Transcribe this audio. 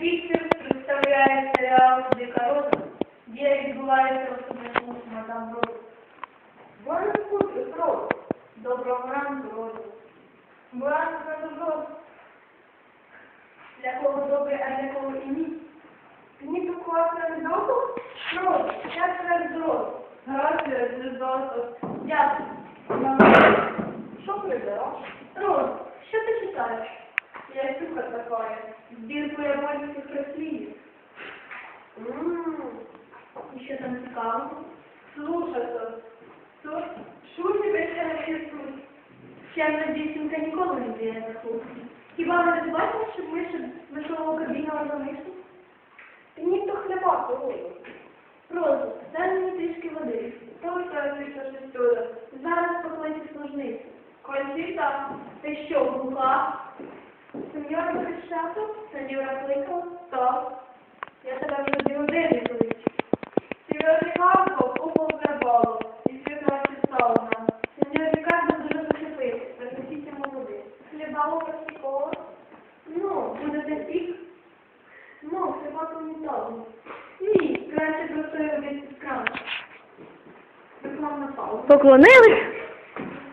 Піксер представляє серіал Дика Роза, де відбувається особливо мадам Роз. Буenas noches, Rosa. Доброго ранку, Роза. Buenas noches, Rosa. Для кого добре, а для кого і ні. Мені тут класне відомо. Роса, я тебе зроблю. Gracias, Лизото. Дякую. Що прибирав? Роз, що ти читаєш? Я сука такая. Збірку японських рослин. Ммм. І що там цікавого? Слушай, тебе ще не чувствуєш? Чемна дівчинка ніколи не діє на кухні. Хіба ви не бачите, щоб ми ще вишового кабіного замишу? Мені то хліба сьогодні. Розу, дай мені трішки води. Коли тебе звідси щось туди? Зараз покличу служницю. Кончита, Ти що, глуха? Сеньора Крещато? Сеньора кликала? Так. Я тебе вже години кличу. Сеньор Рікардо уповзервало. І світло стало нам. Сеньор Рікардо дуже зачепився. Принесіть йому води. Хліба у Росікова? Ну, будете сік? Ну, хліба то не дали. Ні, краще. Поклонились,